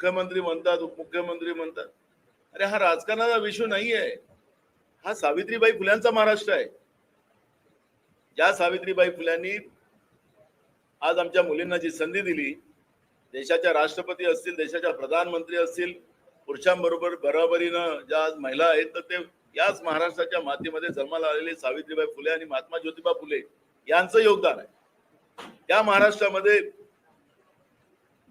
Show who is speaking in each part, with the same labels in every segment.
Speaker 1: मुख्यमंत्री म्हणतात उपमुख्यमंत्री म्हणतात. अरे हा राजकारणाचा विषय नाही आहे हा सावित्रीबाई फुल्यांचा महाराष्ट्र आहे. ज्या सावित्रीबाई फुल्यांनी आज आमच्या मुलींना जी संधी दिली देशाच्या राष्ट्रपती असतील देशाच्या प्रधानमंत्री असतील पुरुषांबरोबर बरोबरीनं ज्या आज महिला आहेत तर ते याच महाराष्ट्राच्या मातीमध्ये जन्माला आलेले सावित्रीबाई फुले आणि महात्मा ज्योतिबा फुले यांचं योगदान आहे. त्या महाराष्ट्रामध्ये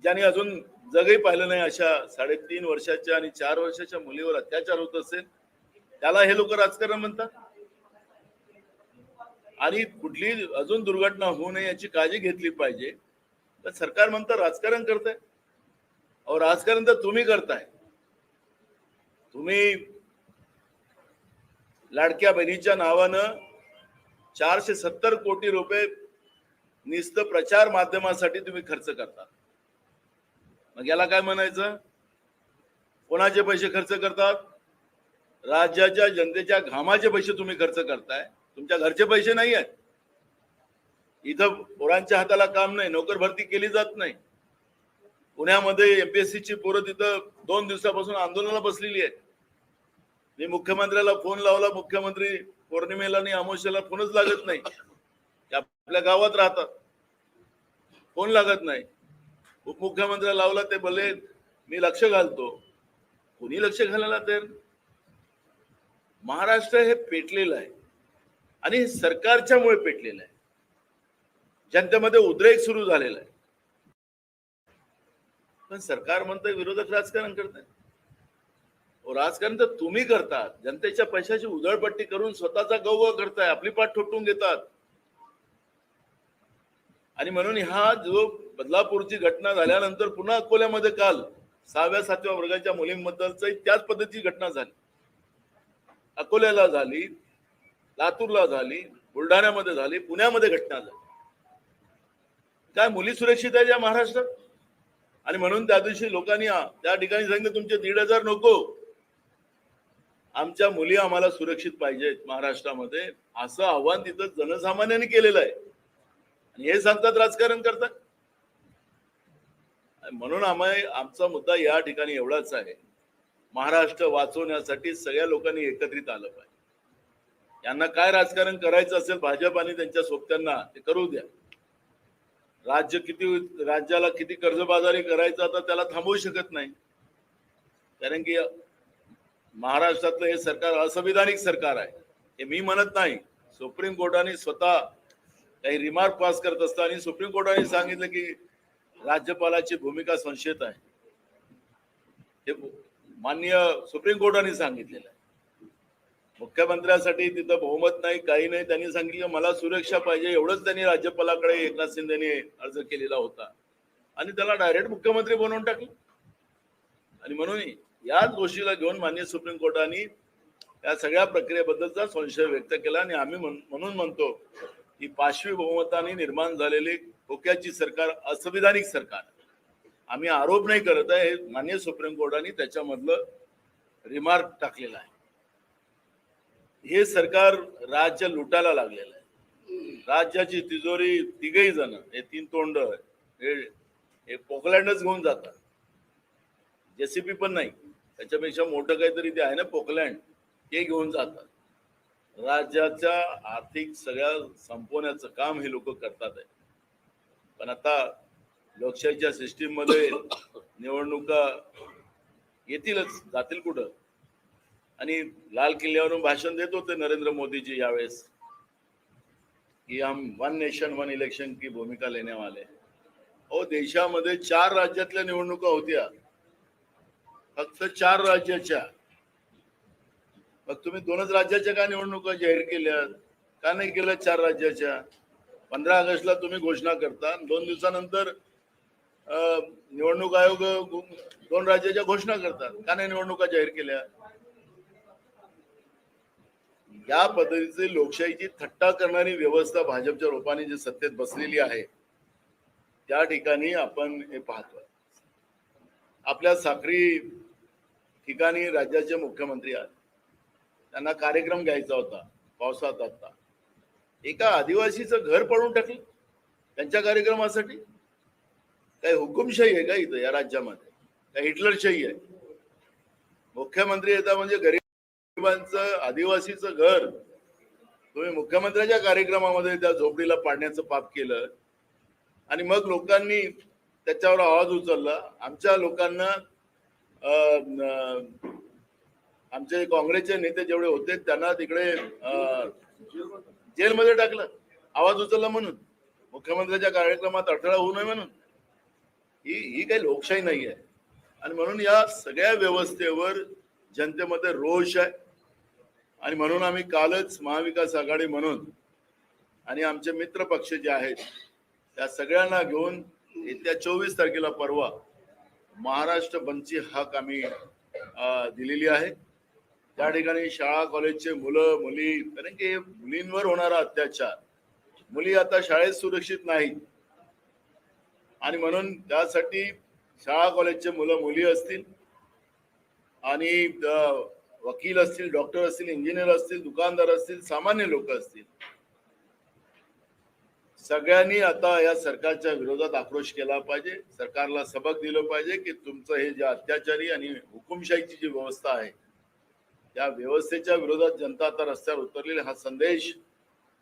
Speaker 1: ज्यांनी अजून जगही पाहिलं नाही अशा साडेतीन वर्षाच्या आणि चार वर्षाच्या मुलीवर अत्याचार होत असेल त्याला हे लोक राजकारण म्हणतात? आणि कुठली अजून दुर्घटना होऊ नये याची काळजी घेतली पाहिजे. तर सरकार म्हणतं राजकारण करताय. अहो राजकारण तर तुम्ही करताय. तुम्ही लाडक्या बहिणीच्या नावानं चारशे सत्तर कोटी रुपये निस्त प्रचार माध्यमासाठी तुम्ही खर्च करता. मग याला काय म्हणायचं? कोणाचे पैसे खर्च करतात? राज्याच्या जनतेच्या घामाचे पैसे तुम्ही खर्च करताय. तुमच्या घरचे पैसे नाही आहेत. इथं पोरांच्या हाताला काम नाही नोकर भरती केली जात नाही. पुण्यामध्ये एमपीएससी ची पोरं तिथं दोन दिवसापासून आंदोलनाला बसलेली आहेत. मी मुख्यमंत्र्याला फोन लावला मुख्यमंत्री पौर्णिमेला आणि अमावस्याला फोनच लागत नाही. आपल्या गावात राहतात. फोन लागत नाही. उपमुख्यमंत्री लावला ते भले मी लक्ष घालतो. कोणी लक्ष घालायला तर महाराष्ट्र हे पेटलेलं आहे. आणि सरकारच्यामुळे पेटलेलं आहे. जनतेमध्ये उद्रेक सुरू झालेला आहे. पण सरकार म्हणतंय विरोधक राजकारण करताय. हो, राजकारण तर तुम्ही करतात. जनतेच्या पैशाची उधळपट्टी करून स्वतःचा गौरव करताय. आपली पाठ ठोटून घेतात. आणि म्हणून हा जो बदलापूरची घटना झाल्यानंतर पुन्हा अकोल्यामध्ये काल सहाव्या सातव्या वर्गाच्या मुलींबद्दलच त्याच पद्धतीची घटना झाली. अकोल्याला झाली लातूरला झाली बुलढाण्यामध्ये झाली पुण्यामध्ये घटना झाली. काय मुली सुरक्षित आहे या महाराष्ट्रात? आणि म्हणून त्या दिवशी लोकांनी त्या ठिकाणी सांगितलं तुमचे दीड हजार नको. आमच्या मुली आम्हाला सुरक्षित पाहिजेत महाराष्ट्रामध्ये. असं आव्हान तिथं जनसामान्यांनी केलेलं आहे. आणि हे सांगतात राजकारण करतात. म्हणून आम्ही आमचा मुद्दा या ठिकाणी एवढाच आहे. महाराष्ट्र वाचवण्यासाठी सगळ्या लोकांनी एकत्रित आलं पाहिजे. यांना काय राजकारण करायचं असेल भाजप आणि त्यांच्या सोबत्यांना ते करू द्या. राज्य किती राज्याला किती कर्जबाजारी करायचं आता त्याला थांबवू शकत नाही. कारण की महाराष्ट्रातलं हे सरकार असंविधानिक सरकार आहे. हे मी म्हणत नाही. सुप्रीम कोर्टाने स्वतः काही रिमार्क पास करत असताना सुप्रीम कोर्टाने सांगितलं की राज्यपालाची भूमिका संशयित आहे. हे माननीय सुप्रीम कोर्टाने सांगितलेलं आहे. मुख्यमंत्र्यासाठी तिथं बहुमत नाही काही नाही. त्यांनी सांगितलं मला सुरक्षा पाहिजे. एवढंच त्यांनी राज्यपालाकडे एकनाथ शिंदेने अर्ज केलेला होता. आणि त्याला डायरेक्ट मुख्यमंत्री बनवून टाकलं. आणि म्हणून याच गोष्टीला घेऊन माननीय सुप्रीम कोर्टाने या सगळ्या प्रक्रियेबद्दलचा संशय व्यक्त केला. आणि आम्ही म्हणून म्हणतो की पाचवी बहुमताने निर्माण झालेली खोक्याची सरकार असंविधानिक सरकार. आम्ही आरोप नाही करत आहे हे माननीय सुप्रीम कोर्टाने त्याच्यामधलं रिमार्क टाकलेला आहे. हे सरकार राज्य लुटायला लागलेलं आहे. राज्याची तिजोरी तिघही जण हे तीन तोंड हे हे पोकलँडच घेऊन जातात. जेसीबी पण नाही. त्याच्यापेक्षा मोठं काहीतरी ते आहे ना पोकलँड. ते घेऊन जातात. राज्याच्या आर्थिक सगळ्या संपवण्याचं काम हे लोक करतात आहे. पण आता लोकशाहीच्या सिस्टीममध्ये निवडणुका येतीलच जातील कुठं? आणि लाल किल्ल्यावरून भाषण देत होते नरेंद्र मोदीजी यावेळेस की हम वन नेशन वन इलेक्शन की भूमिका लेने वाले हो देशामध्ये चार राज्यातल्या निवडणुका होत्या. फक्त चार राज्याच्या. मग तुम्ही दोनच राज्याच्या का निवडणुका जाहीर केल्या का नाही केल्या चार राज्याच्या? पंधरा ऑगस्टला तुम्ही घोषणा करता दोन दिवसानंतर अं, निवडणूक आयोग दोन राज्याच्या घोषणा करतात. का नाही निवडणुका जाहीर केल्या? या पद्धतीचे लोकशाहीची थट्टा करणारी व्यवस्था भाजपच्या रूपाने जी सत्तेत बसलेली आहे त्या ठिकाणी आपण हे पाहतो. आपल्या साखरी ठिकाणी राज्याचे मुख्यमंत्री आहेत त्यांना कार्यक्रम घ्यायचा होता पावसात आता. एका आदिवासीचं घर पडून टाकलं त्यांच्या कार्यक्रमासाठी. काही हुकुमशाही आहे का इथं या राज्यामध्ये? काही हिटलरशाही आहे? मुख्यमंत्री येतात म्हणजे गरिबांचं आदिवासीचं घर. तुम्ही मुख्यमंत्र्यांच्या कार्यक्रमामध्ये त्या झोपडीला पाडण्याचं पाप केलं. आणि मग लोकांनी त्याच्यावर आवाज उचलला. आमच्या लोकांना अं, आमचे काँग्रेसचे नेते जेवढे होते त्यांना तिकडे जेलमध्ये टाकलं. आवाज उचलला म्हणून. मुख्यमंत्र्यांच्या कार्यक्रमात अडथळा होऊ नये म्हणून. ही ही काही लोकशाही नाही आहे. आणि म्हणून या सगळ्या व्यवस्थेवर जनतेमध्ये रोष आहे. आणि म्हणून आम्ही कालच महाविकास आघाडी म्हणून आणि आमचे मित्र पक्ष जे आहेत त्या सगळ्यांना घेऊन येत्या चोवीस तारखेला परवा महाराष्ट्र बंदची हाक आम्ही दिलेली आहे. त्या ठिकाणी शाळा कॉलेजचे मुलं मुली कारण की मुलींवर होणारा अत्याचार. मुली आता शाळेत सुरक्षित नाहीत. आणि म्हणून त्यासाठी शाळा कॉलेजचे मुलं मुली असतील आणि वकील असतील डॉक्टर असतील इंजिनियर असतील दुकानदार असतील सामान्य लोक असतील. सगळ्यांनी आता या सरकारच्या विरोधात आक्रोश केला पाहिजे. सरकारला सबक दिलं पाहिजे की तुमचं हे जे अत्याचारी आणि हुकुमशाहीची जी व्यवस्था आहे त्या व्यवस्थेच्या विरोधात जनता आता रस्त्यावर उतरलेली हा संदेश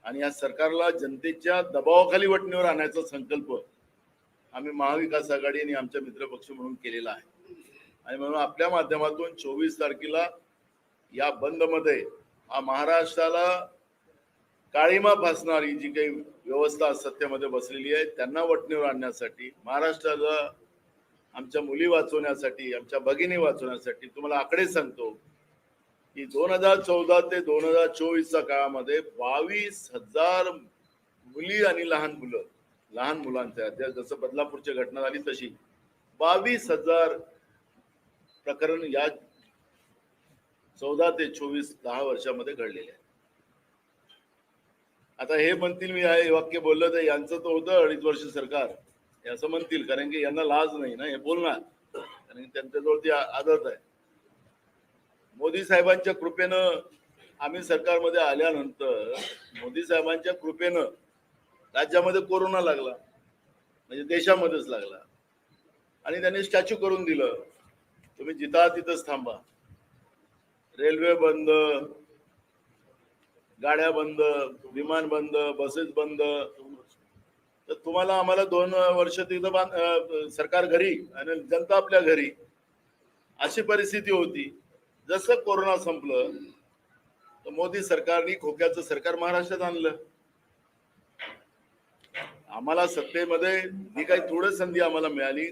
Speaker 1: आणि या सरकारला जनतेच्या दबावाखाली वटणीवर आणायचा संकल्प आम्ही महाविकास आघाडी आणि आमच्या मित्रपक्ष म्हणून केलेला आहे. आणि म्हणून आपल्या माध्यमातून चोवीस तारखेला या बंदमध्ये हा महाराष्ट्राला काळीमा फासणारी जी काही व्यवस्था सत्तेमध्ये बसलेली आहे त्यांना वटणीवर आणण्यासाठी महाराष्ट्राला आमच्या मुली वाचवण्यासाठी आमच्या भगिनी वाचवण्यासाठी तुम्हाला आकडे सांगतो. की दोन हजार चौदा ते दोन हजार चोवीसच्या काळामध्ये बावीस हजार मुली आणि लहान मुलं लहान मुलांच्या त्या जसं बदलापूरची घटना झाली तशी बावीस हजार प्रकरण या चौदा ते चोवीस दहा वर्षामध्ये घडलेले आहे आता हे म्हणतील मी हे वाक्य बोललं तर यांचं तर होतं अडीच वर्ष सरकार. हे असं म्हणतील कारण की यांना लाज नाही ना हे बोलणार. कारण त्यांच्याजवळ ती आदत आहे. मोदी साहेबांच्या कृपेनं आम्ही सरकारमध्ये आल्यानंतर मोदी साहेबांच्या कृपेनं राज्यामध्ये कोरोना लागला म्हणजे देशामध्येच लागला. आणि त्यांनी स्टॅच्यू करून दिलं तुम्ही जिता तिथंच थांबा. रेल्वे बंद गाड्या बंद विमान बंद बसेस बंद. तर तुम्हाला आम्हाला दोन वर्ष तिथं बांध सरकार घरी आणि जनता आपल्या घरी अशी परिस्थिती होती. जसं कोरोना संपलं तर मोदी सरकारने खोक्याचं सरकार महाराष्ट्रात आणलं. आम्हाला सत्तेमध्ये जी काही थोडं संधी आम्हाला मिळाली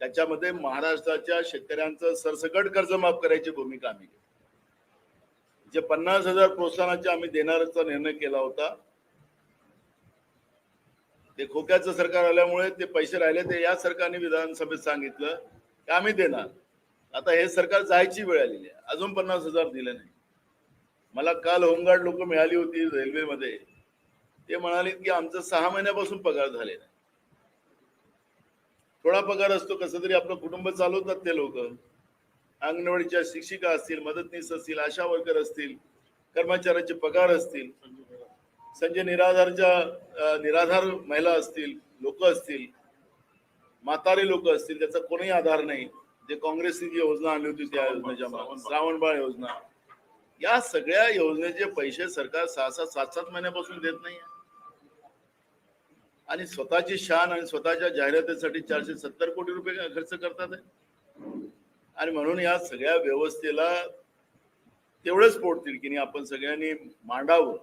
Speaker 1: त्याच्यामध्ये महाराष्ट्राच्या शेतकऱ्यांचं सरसकट कर्ज माफ करायची भूमिका आम्ही जे पन्नास हजार प्रोत्साहनाचे आम्ही देणारचा निर्णय केला होता ते खोक्याचं सरकार आल्यामुळे ते पैसे राहिले ते या सरकारने विधानसभेत सांगितलं की आम्ही देणार. आता हे सरकार जायची वेळ आलेली आहे. अजून पन्नास हजार दिले नाही. मला काल होमगार्ड लोक मिळाली होती रेल्वेमध्ये. ते म्हणाले की आमचं सहा महिन्यापासून पगार झाले नाही. थोडा पगार असतो कसं तरी आपलं कुटुंब चालवतात ते लोक. अंगणवाडीच्या शिक्षिका असतील मदतनीस असतील आशा वर्कर असतील कर्मचाऱ्याचे पगार असतील संजय निराधारच्या निराधार महिला असतील लोक असतील म्हातारे लोक असतील त्याचा कोणीही आधार नाही. जे काँग्रेसने जी योजना आणली होती त्या योजनेच्या श्रावणबाळ योजना. या सगळ्या योजनेचे पैसे सरकार सहा सात सात सात महिन्यापासून देत नाही आणि स्वतःची शान आणि स्वतःच्या जाहिरातीसाठी चारशे सत्तर कोटी रुपये खर्च करतात आणि म्हणून या सगळ्या व्यवस्थेला तेवढेच पोटतील की नाही आपण सगळ्यांनी मांडावं.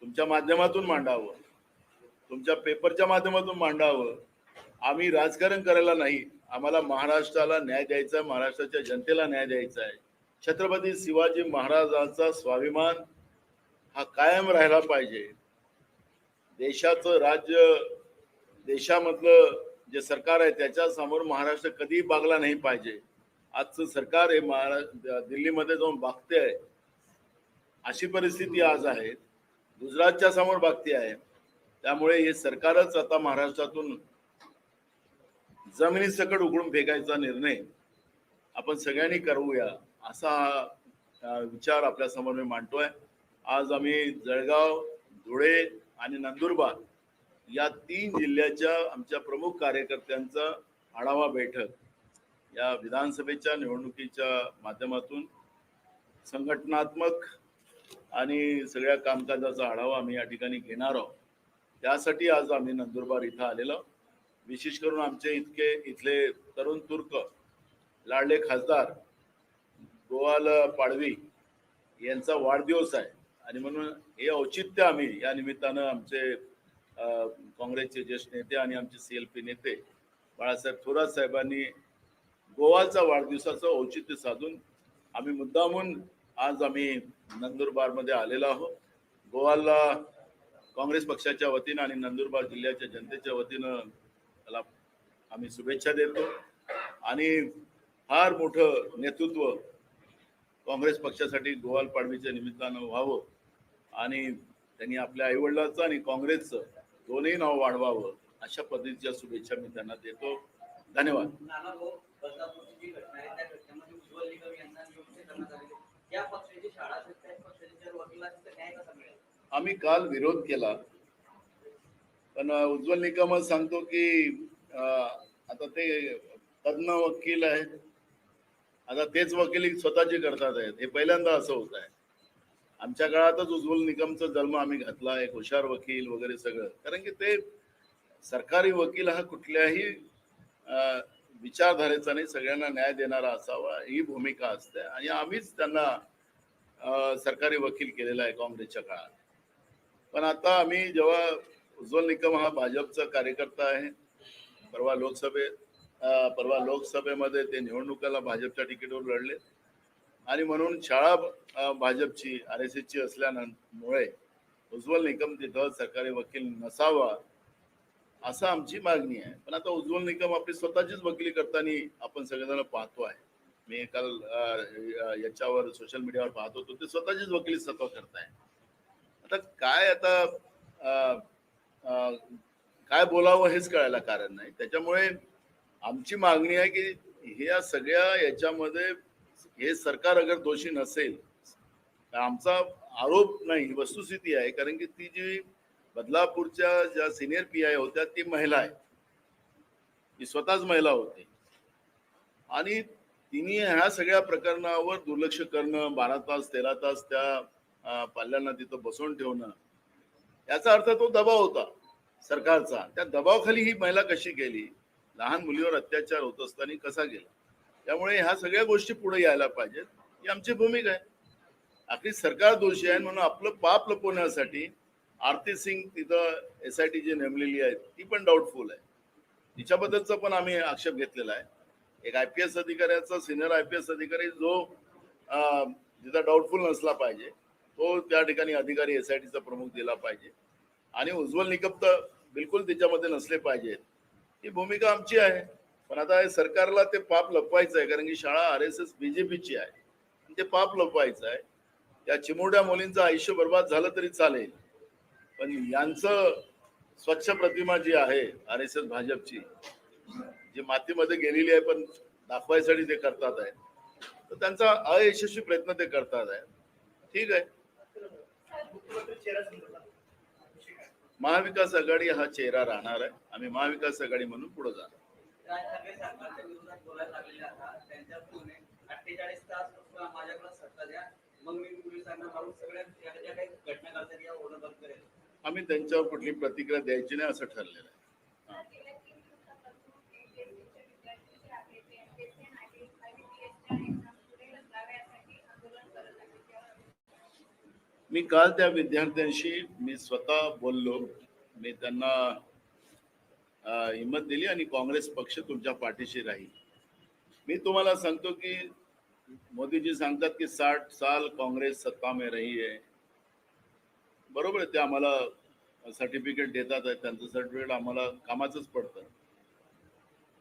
Speaker 1: तुमच्या माध्यमातून मांडावं. तुमच्या पेपरच्या माध्यमातून मांडावं. आम्ही राजकारण करायला नाही. आम्हाला महाराष्ट्राला न्याय द्यायचा आहे महाराष्ट्राच्या जनतेला न्याय द्यायचा आहे. छत्रपती शिवाजी महाराजांचा स्वाभिमान हा कायम राहिला पाहिजे. देशाचं राज्य देशामधलं जे सरकार आहे त्याच्यासमोर महाराष्ट्र कधीही बागला नाही पाहिजे. आजचं सरकार हे महाराष्ट्र दिल्लीमध्ये जाऊन बागते आहे. अशी परिस्थिती आज आहे. गुजरातच्या समोर बागती आहे. त्यामुळे हे सरकारच आता महाराष्ट्रातून जमिनी सकट उघडून फेकायचा निर्णय आपण सगळ्यांनी करूया असा विचार आपल्यासमोर मी मांडतोय आज आम्ही जळगाव धुळे आणि नंदुरबार या तीन जिल्ह्याच्या आमच्या प्रमुख कार्यकर्त्यांचा आढावा बैठक या विधानसभेच्या निवडणुकीच्या माध्यमातून संघटनात्मक आणि सगळ्या कामकाजाचा आढावा आम्ही या ठिकाणी घेणार आहोत त्यासाठी आज आम्ही नंदुरबार इथं आलेलो आहोत. विशेष करून आमचे इतके इथले तरुण तुर्क लाडले खासदार गोवाल पाडवी यांचा वाढदिवस आहे. आणि म्हणून हे औचित्य आम्ही या निमित्तानं आमचे काँग्रेसचे ज्येष्ठ नेते आणि आमचे सी एल पी नेते बाळासाहेब थोरात साहेबांनी गोवाचा वाढदिवसाचं औचित्य साधून आम्ही मुद्दामून आज आम्ही नंदुरबारमध्ये आलेलो आहोत. गोवाला काँग्रेस पक्षाच्या वतीनं आणि नंदुरबार जिल्ह्याच्या जनतेच्या वतीनं त्याला आम्ही शुभेच्छा देतो. आणि फार मोठं नेतृत्व काँग्रेस पक्षासाठी गोवाल पाडवीच्या निमित्तानं व्हावं आणि त्यांनी आपल्या आईवडिलाचं आणि काँग्रेसचं दोन्ही नाव वाढवावं अशा पद्धतीच्या शुभेच्छा मी त्यांना देतो. धन्यवाद. आम्ही काल विरोध केला. पण उज्ज्वल निकमच सांगतो की आता ते तज्ञ वकील आहेत. आता तेच वकिली स्वतःची करतात आहेत. हे पहिल्यांदा असं होत आहे. आमच्या काळातच उज्ज्वल निकमचा जन्म आम्ही घातला एक हुशार वकील वगैरे सगळं. कारण की ते सरकारी वकील हा कुठल्याही विचारधारेचा नाही सगळ्यांना न्याय देणारा असावा ही भूमिका असते. आणि आम्हीच त्यांना सरकारी वकील केलेला आहे काँग्रेसच्या काळात. पण आता आम्ही जेव्हा उज्ज्वल निकम हा भाजपचा कार्यकर्ता आहे. परवा लोकसभेत परवा लोकसभेमध्ये ते निवडणुकाला भाजपच्या तिकीटवर लढले. आणि म्हणून शाळा भाजपची आर एस एसची असल्यामुळे उज्ज्वल निकम तिथं सरकारी वकील नसावा असं आमची मागणी आहे. पण आता उज्ज्वल निकम आपली स्वतःचीच वकिली करताना आपण सगळेजण पाहतो आहे. मी काल याच्यावर सोशल मीडियावर पाहत होतो. ते स्वतःचीच वकिली स्वतः करताय. आता काय आता काय बोलावं हेच कळायला कारण नाही. त्याच्यामुळे आमची मागणी आहे की ह्या सगळ्या याच्यामध्ये हे सरकार अगर दोषी नसेल तर आमचा आरोप नाही वस्तुस्थिती आहे. कारण की ती जी बदलापूरच्या ज्या सिनियर पी आय होत्या ती महिला आहे. ती स्वतःच महिला होती. आणि तिने ह्या सगळ्या प्रकरणावर दुर्लक्ष करणं बारा तास तेरा तास त्या पाल्यांना तिथं बसवून ठेवणं याचा अर्थ तो दबाव होता सरकारचा. त्या दबावाखाली ही महिला कशी गेली? लहान मुलीवर अत्याचार होत असताना कसा गेला? त्यामुळे ह्या सगळ्या गोष्टी पुढे यायला पाहिजेत. ही आमची भूमिका आहे. आखरी सरकार दोषी आहे म्हणून आपलं पाप लपवण्यासाठी आरती सिंग तिथं एस आय टी जी नेमलेली आहे ती पण डाऊटफुल आहे. तिच्याबद्दलचा पण आम्ही आक्षेप घेतलेला आहे. एक आय पी एस अधिकाऱ्याचा सिनियर आय पी एस अधिकारी जो तिथं डाऊटफुल नसला पाहिजे. तो त्या ठिकाणी अधिकारी एस आय टीचा प्रमुख दिला पाहिजे. आणि उज्ज्वल निकम तर बिलकुल त्याच्यामध्ये नसले पाहिजेत. ही भूमिका आमची आहे. पण आता हे सरकारला ते पाप लपवायचं आहे कारण की शाळा आर एस एस बीजेपीची आहे. आणि ते पाप लपवायचं आहे. त्या चिमुरड्या मुलींचं आयुष्य बर्बाद झालं तरी चालेल. पण यांचं स्वच्छ प्रतिमा जी आहे आर एस एस भाजपची जी मातीमध्ये गेलेली आहे पण दाखवायसाठी ते करतात आहे तर त्यांचा अयशस्वी प्रयत्न ते करतात आहे ठीक आहे. महाविकास आघाडी हा चेहरा राहणार आहे. आम्ही महाविकास आघाडी म्हणून पुढे जाणार.
Speaker 2: बोलायला अठ्ठेचाळीस तास सत्ता द्या मग मी सगळ्या काही घटना करेल
Speaker 1: आम्ही त्यांच्यावर कुठली प्रतिक्रिया द्यायची नाही असं ठरलेलं आहे. मी काल त्या विद्यार्थ्यांशी मी स्वतः बोललो. मी त्यांना हिंमत दिली आणि काँग्रेस पक्ष तुमच्या पाठीशी राहील. मी तुम्हाला सांगतो की मोदीजी सांगतात की साठ साल काँग्रेस सत्ता में रही आहे बरोबर आहे ते आम्हाला सर्टिफिकेट देतात आहे त्यांचं सर्टिफिकेट आम्हाला कामाचंच पडतं.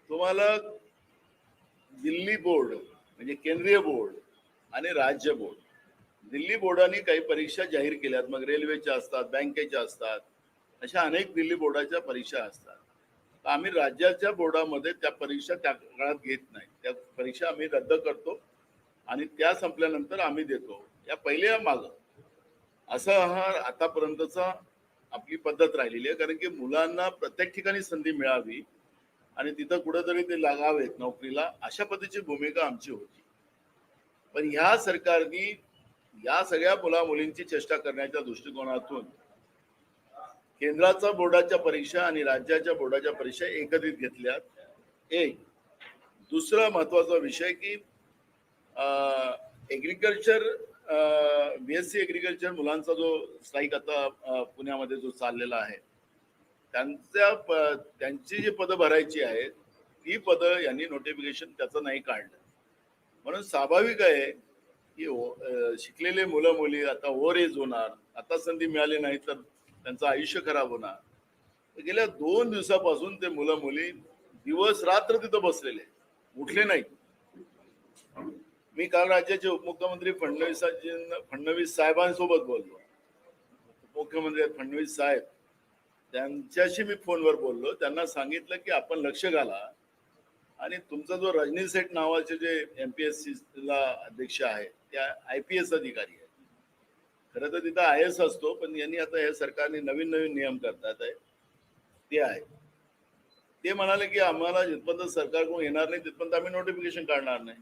Speaker 1: तुम्हाला दिल्ली बोर्ड म्हणजे केंद्रीय बोर्ड आणि राज्य बोर्ड दिल्ली बोर्डाने काही परीक्षा जाहीर केल्यात. मग रेल्वेच्या असतात बँकेच्या असतात. अशा अनेक दिल्ली बोर्डाच्या परीक्षा असतात. तर आम्ही राज्याच्या बोर्डामध्ये त्या परीक्षा त्या काळात घेत नाही. त्या परीक्षा आम्ही रद्द करतो आणि त्या संपल्यानंतर आम्ही देतो. या पहिल्या माग. असं हा आतापर्यंतचा आपली पद्धत राहिलेली आहे. कारण की मुलांना प्रत्येक ठिकाणी संधी मिळावी आणि तिथं कुठेतरी ते लागावेत नोकरीला. अशा पद्धतीची भूमिका आमची होती. पण ह्या सरकारनी या सगळ्या मुला मुलींची चेष्टा करण्याच्या दृष्टिकोनातून केंद्राच्या बोर्डाच्या परीक्षा आणि राज्याच्या बोर्डाच्या परीक्षा एकत्रित घेतल्यात. एक दुसरा महत्त्वाचा विषय की agriculture B S C agriculture मुलांचा जो स्ट्राईक आता पुण्यामध्ये जो चाललेला आहे त्यांच्या त्यांची जी पदं भरायची आहेत ती पदं यांनी नोटिफिकेशन त्याचं नाही काढलं. म्हणून स्वाभाविक आहे की शिकलेले मुलं मुली आता ओव्हर एज होणार आता संधी मिळाली नाही तर त्यांचं आयुष्य खराब होणार. गेल्या दोन दिवसापासून ते मुलं मुली दिवस रात्र तिथं बसलेले उठले नाही मी काल राज्याचे उपमुख्यमंत्री फडणवीसांची फडणवीस साहेबांसोबत बोललो. मुख्यमंत्री फडणवीस साहेब त्यांच्याशी मी फोनवर बोललो. त्यांना सांगितलं की आपण लक्ष घाला. आणि तुमचा जो रजनी सेठ नावाचे जे एम पी एस ला अध्यक्ष आहे त्या आय पी एस अधिकारी आहेत. खरं तर तिथं आय एस असतो पण यांनी आता हे सरकारने नवीन नवीन नियम करतात आहे. ते आहे. ते म्हणाले की आम्हाला जिथपर्यंत सरकारकडून येणार नाही तिथपर्यंत आम्ही नोटिफिकेशन काढणार नाही.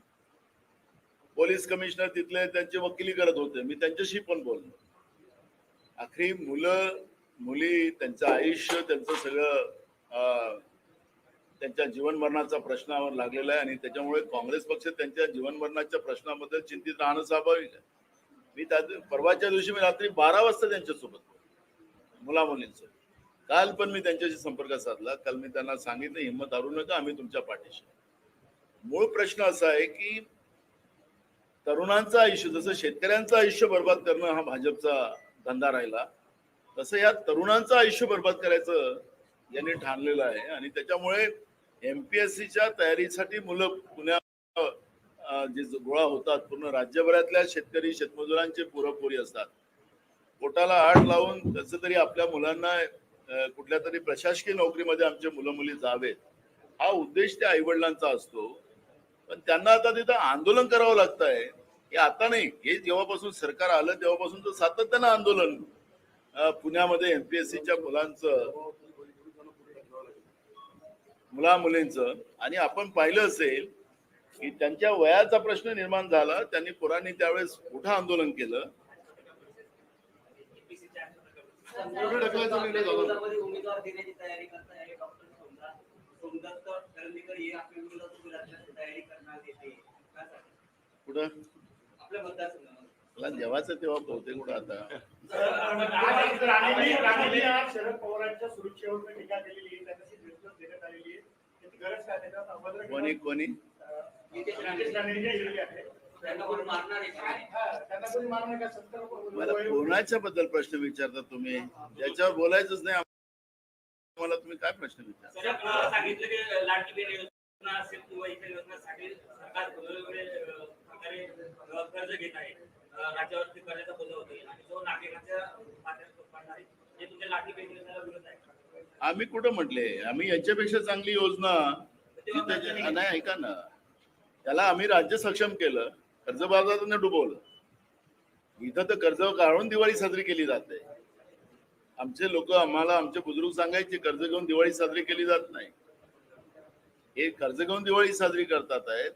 Speaker 1: पोलीस कमिशनर तिथले त्यांची वकिली करत होते. मी त्यांच्याशी पण बोललो. आखरी मुलं मुली त्यांचं आयुष्य त्यांचं सगळं त्यांच्या जीवन मरणाचा प्रश्नावर लागलेला आहे आणि त्याच्यामुळे काँग्रेस पक्ष त्यांच्या जीवन मरणाच्या प्रश्नाबद्दल चिंतित राहणं स्वाभाविक आहे. मी त्या परवाच्या दिवशी मी रात्री बारा वाजता त्यांच्यासोबत मुला मुलींचं काल पण मी त्यांच्याशी संपर्क साधला. काल मी त्यांना सांगितलं हिंमत हारू नका आम्ही तुमच्या पाठीशी मूळ प्रश्न असा आहे की तरुणांचं आयुष्य जसं शेतकऱ्यांचं आयुष्य बर्बाद करणं हा भाजपचा धंदा राहिला तसं या तरुणांचं आयुष्य बर्बाद करायचं यांनी ठाणलेलं आहे. आणि त्याच्यामुळे एमपीएससीच्या तयारीसाठी मुलं पुण्या जे गोळा होतात पूर्ण राज्यभरातल्या शेतकरी शेतमजुरांचे पुरपुरी असतात. पोटाला आठ लावून कसं तरी आपल्या मुलांना कुठल्या तरी प्रशासकीय नोकरीमध्ये आमचे मुलं मुली जावेत हा उद्देश त्या आईवडिलांचा असतो. पण त्यांना आता तिथं आंदोलन करावं लागत आहे हे आता नाही. हे जेव्हापासून सरकार आलं तेव्हापासून तर सातत्यानं आंदोलन पुण्यामध्ये एमपीएससीच्या मुलांचं मुला मुलींचं आणि आपण पाहिलं असेल की त्यांच्या वयाचा प्रश्न निर्माण झाला त्यांनी पुराणी त्यावेळेस मोठं आंदोलन केलं
Speaker 2: हे हे?
Speaker 1: कुठं मला जेव्हाच तेव्हा बहुतेक कुठं आता
Speaker 3: शरद पवारांच्या सुरक्षेवर टीका केलेली आहे त्यांना ती निर्देश देण्यात आलेली आहे त्याची गरज काय त्याच्यावर अभद्र
Speaker 1: कोणी कोणी? मला कोणाच्या बद्दल प्रश्न विचारता तुम्ही? ज्याच्यावर बोलायचंच नाही. मला तुम्ही काय प्रश्न
Speaker 4: विचारता? सांगितलं की लाडकी योजना असेल किंवा इतर योजनासाठी सरकार प्रकारे कर्ज घेत आहे. राज्यावरती कर्जाचा बोजा होते आणि जो नागरिकांच्या खात्यात पडणार आहे तुमच्या लाडकी योजनेला विरोध आहे.
Speaker 1: आम्ही कुठं म्हटले? आम्ही याच्यापेक्षा चांगली योजना नाही ऐका ना. त्याला आम्ही राज्य सक्षम केलं. कर्जबाजाराने डुबवलं. इथं तर कर्ज काढून दिवाळी साजरी केली जाते. आमचे लोक आम्हाला आमचे बुजुर्ग सांगायचे कर्ज घेऊन दिवाळी साजरी केली जात नाही. हे कर्ज घेऊन दिवाळी साजरी करतात आहेत.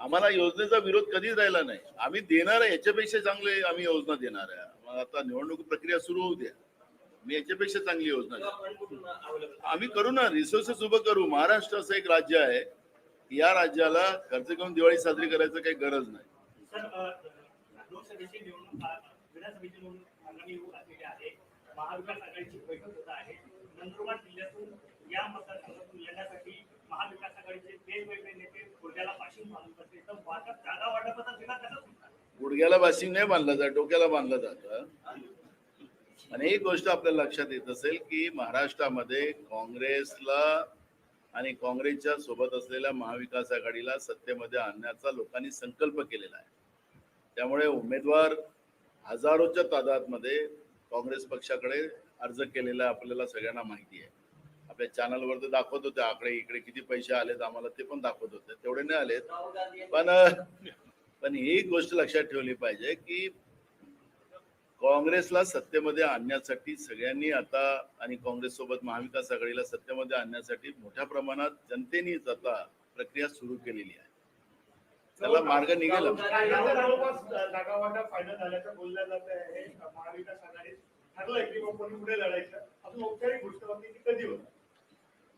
Speaker 1: आम्हाला योजनेचा विरोध कधीच राहिला नाही. आम्ही देणार आहे याच्यापेक्षा चांगले आम्ही योजना देणार आहे. आता निवडणूक प्रक्रिया सुरू होऊ द्या. मी याच्यापेक्षा चांगली योजना आम्ही करू ना रिसोर्सेस उभं करू. महाराष्ट्र असं एक राज्य आहे. या राज्याला कर्ज घेऊन दिवाळी साजरी करायचं काही गरज नाही.
Speaker 3: सर अ, लोकसभेची निवडणूक अ, विधानसभेची निवडणूक आगामी येऊ घातलेली आहे. महाविकास आघाडीची बैठक होत आहे. नंदुरबार जिल्ह्यातून या मतदारसंघातून येण्यासाठी महाविकास आघाडीचे वेगवेगळे नेते खुर्द्याला पाशिंग बांधून बसले. तर वाटप जागा वाटपाचा जिल्हा कसा सुटणार
Speaker 1: गुडघ्याला बाशिंग नाही बांधलं जात डोक्याला बांधलं जातं. आणि एक गोष्ट आपल्याला लक्षात येत असेल की महाराष्ट्रामध्ये काँग्रेसला आणि काँग्रेसच्या सोबत असलेल्या महाविकास आघाडीला सत्तेमध्ये आणण्याचा लोकांनी संकल्प केलेला आहे. त्यामुळे उमेदवार हजारोच्या तादादमध्ये काँग्रेस पक्षाकडे अर्ज केलेला आपल्याला सगळ्यांना माहिती आहे. आपल्या चॅनलवर तर दाखवत होते आकडे इकडे किती पैसे आलेत आम्हाला ते पण दाखवत होते. तेवढे नाही आलेत. पण पण ही गोष्ट लक्षात ठेवली पाहिजे की काँग्रेसला सत्तेमध्ये आणण्यासाठी सगळ्यांनी आता आणि काँग्रेस सोबत महाविकास आघाडीला सत्तेमध्ये आणण्यासाठी मोठ्या प्रमाणात जनतेनेच आता प्रक्रिया सुरू केलेली आहे. त्याला मार्ग निघेल.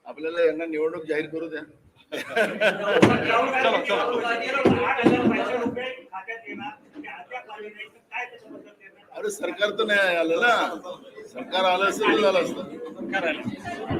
Speaker 1: आपल्याला यांना निवडणूक जाहीर करू द्या.
Speaker 3: आठ हजार
Speaker 1: अरे सरकार तर नाही आलं ना. सरकार आलं असं झालं असतं.